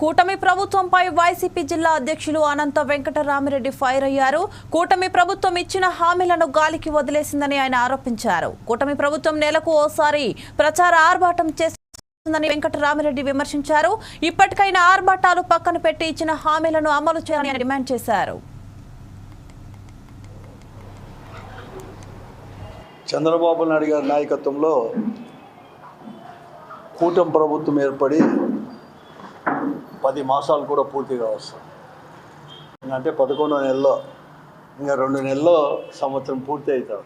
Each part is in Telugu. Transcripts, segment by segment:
కూటమి ప్రభుత్వంపై వైసీపీ జిల్లా అధ్యక్షులు అనంత వెంకటరామిరెడ్డి ఫైర్ అయ్యారు. కూటమి ప్రభుత్వం ఇచ్చిన హామీలను గాలికి వదిలేసిందని ఆయన ఆరోపించారు. కూటమి ప్రభుత్వం నెలకు ఓసారి ప్రచార ఆర్భాటం చేస్తుందని వెంకటరామిరెడ్డి విమర్శించారు. ఇప్పటికైనా ఆర్భాటాలు పక్కన పెట్టి ఇచ్చిన హామీలను అమలు చేయాలని డిమాండ్ చేశారు. చంద్రబాబు నాయుడు గారి నాయకత్వంలో కూటమి ప్రభుత్వం ఏర్పడి పది మాసాలు కూడా పూర్తిగా వస్తాం అంటే పదకొండో నెలలో ఇంకా రెండు నెలల్లో సంవత్సరం పూర్తి అవుతాం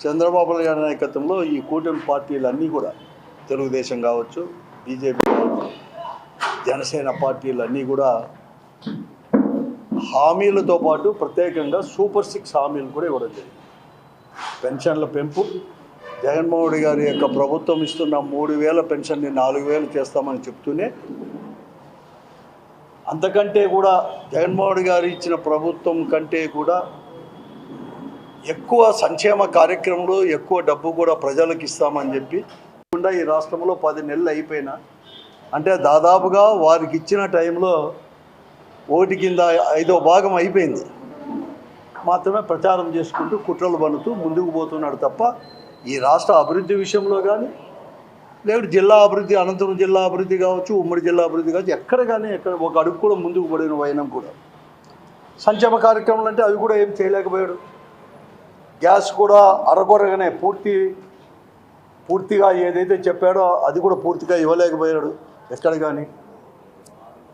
చంద్రబాబు గారి నాయకత్వంలో ఈ కూటమి పార్టీలన్నీ కూడా తెలుగుదేశం కావచ్చు బీజేపీ కావచ్చు జనసేన పార్టీలన్నీ కూడా హామీలతో పాటు ప్రత్యేకంగా సూపర్ సిక్స్ హామీలు కూడా ఇవ్వడం జరిగింది. పెన్షన్ల పెంపు జగన్మోహన్ రెడ్డి గారి యొక్క ప్రభుత్వం ఇస్తున్న మూడు వేల పెన్షన్ని నాలుగు వేలు చేస్తామని చెప్తూనే అంతకంటే కూడా జగన్మోహన్ రెడ్డి గారు ఇచ్చిన ప్రభుత్వం కంటే కూడా ఎక్కువ సంక్షేమ కార్యక్రమాలు ఎక్కువ డబ్బు కూడా ప్రజలకు ఇస్తామని చెప్పి కాకుండా ఈ రాష్ట్రంలో పది నెలలు అయిపోయినా అంటే దాదాపుగా వారికి ఇచ్చిన టైంలో ఓటి కింద ఐదో భాగం అయిపోయింది. మాత్రమే ప్రచారం చేసుకుంటూ కుట్రలు బనుతూ ముందుకు పోతున్నాడు తప్ప ఈ రాష్ట్ర అభివృద్ధి విషయంలో కానీ లేకపోతే జిల్లా అభివృద్ధి అనంతపురం జిల్లా అభివృద్ధి కావచ్చు ఉమ్మడి జిల్లా అభివృద్ధి కావచ్చు ఎక్కడ కానీ ఎక్కడ ఒక అడుగు కూడా ముందుకు పడిన వైనం కూడా. సంక్షేమ కార్యక్రమాలు అంటే అవి కూడా ఏం చేయలేకపోయాడు గ్యాస్ కూడా అరకొరగానే పూర్తి పూర్తిగా ఏదైతే చెప్పాడో అది కూడా పూర్తిగా ఇవ్వలేకపోయాడు ఎక్కడ కానీ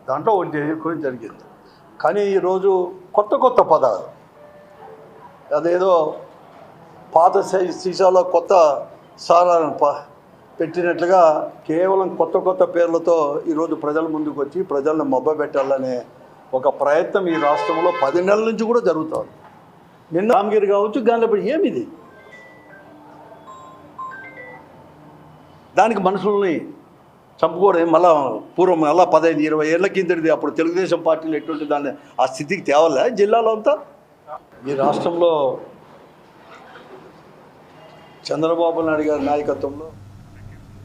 దాంట్లో ఒకటి చేయడం జరిగింది. కానీ ఈరోజు కొత్త కొత్త పదాలు. అదేదో పాత సీసాలో కొత్త సారాలను ప పెట్టినట్లుగా కేవలం కొత్త కొత్త పేర్లతో ఈరోజు ప్రజల ముందుకు వచ్చి ప్రజలను మబ్బబెట్టాలనే ఒక ప్రయత్నం ఈ రాష్ట్రంలో పది నెలల నుంచి కూడా జరుగుతుంది. నిన్న రామగిరి కావచ్చు గాంధీపడి ఏమిది? దానికి మనుషుల్ని చంపుకోవడం మళ్ళా పూర్వం మళ్ళా పదహైదు ఇరవై ఏళ్ళ కిందటిది అప్పుడు తెలుగుదేశం పార్టీలు ఎటువంటి దాన్ని ఆ స్థితికి తేవాలా జిల్లాలో అంతా? ఈ రాష్ట్రంలో చంద్రబాబు నాయుడు గారి నాయకత్వంలో.